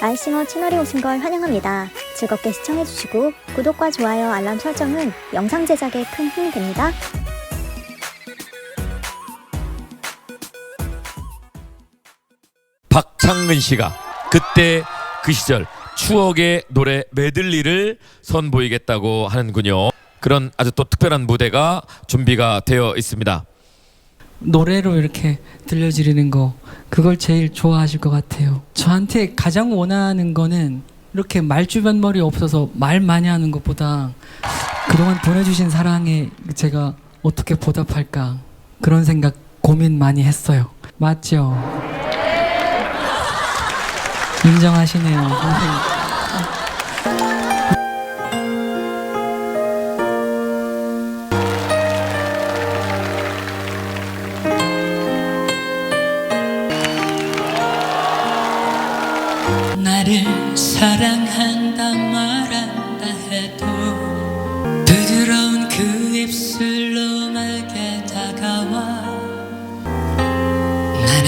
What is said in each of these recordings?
아이시모 채널에 오신 걸 환영합니다. 즐겁게 시청해주시고 구독과 좋아요, 알람 설정은 영상 제작에 큰 힘이 됩니다. 박창근 씨가 그때 그 시절 추억의 노래 메들리를 선보이겠다고 하는군요. 그런 아주 또 특별한 무대가 준비가 되어 있습니다. 노래로 이렇게 들려드리는 거 그걸 제일 좋아하실 것 같아요. 저한테 가장 원하는 거는 이렇게 말 주변 머리 없어서 말 많이 하는 것보다 그동안 보내주신 사랑에 제가 어떻게 보답할까 그런 생각 고민 많이 했어요. 맞죠? 인정하시네요. 선생님. 나를 사랑한다 말한다 해도 부드러운 그 입술로 맑게 다가와 나는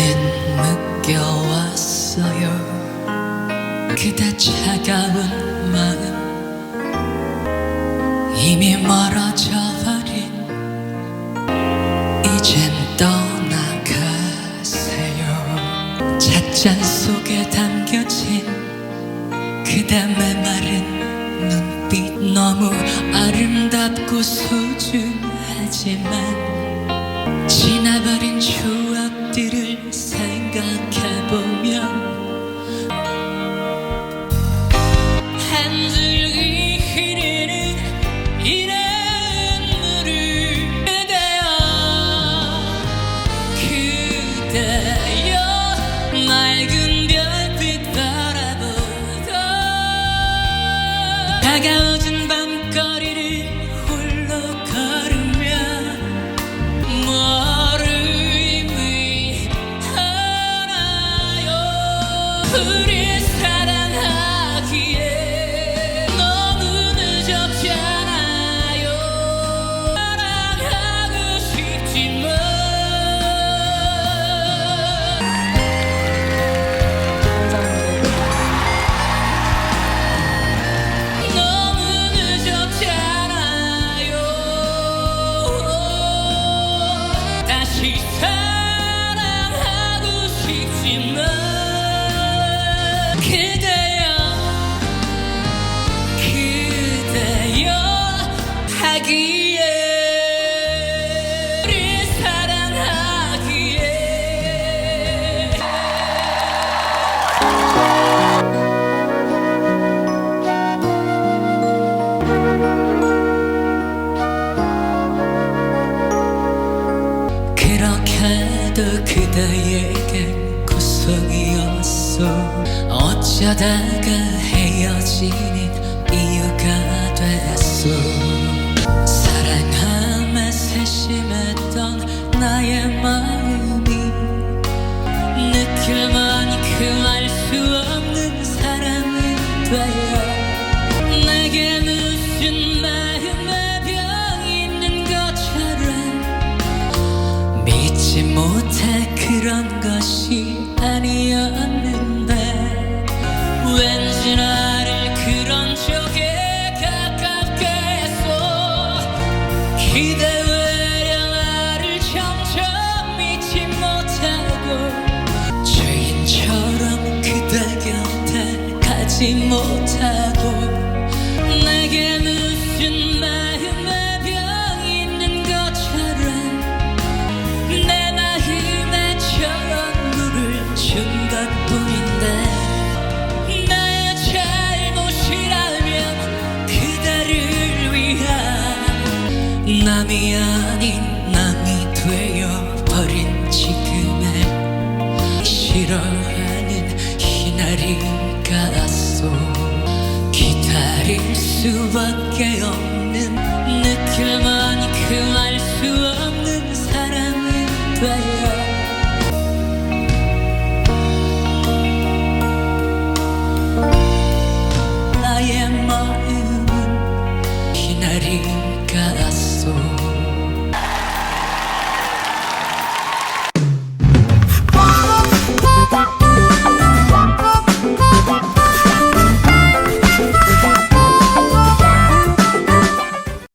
느껴왔어요. 그대 차가운 마음 이미 멀어져 버린. 이젠 떠나가세요. 찻잔 속에 담겨진 그대 메마른 눈빛 너무 아름답고 소 우리 그렇게도 그대에겐 고속이었어 어쩌다가 헤어지는 이유가 됐어 사랑함에 세심했던 나의 마음이 느낄 만큼 알 수 없는 사람이 되어 내게 무슨 마음의 병이 있는 것처럼 믿지 못해 그런 것이 아니었는데 왠지 나를 그런 쪽에 가깝게 했어. 기대외려 나를 점점 믿지 못하고 죄인처럼 그대 곁에 가지 못 남이 아닌 남이 되어 버린 지금의 싫어하는 희나리 가소 기다릴 수밖에 없는 느낄만큼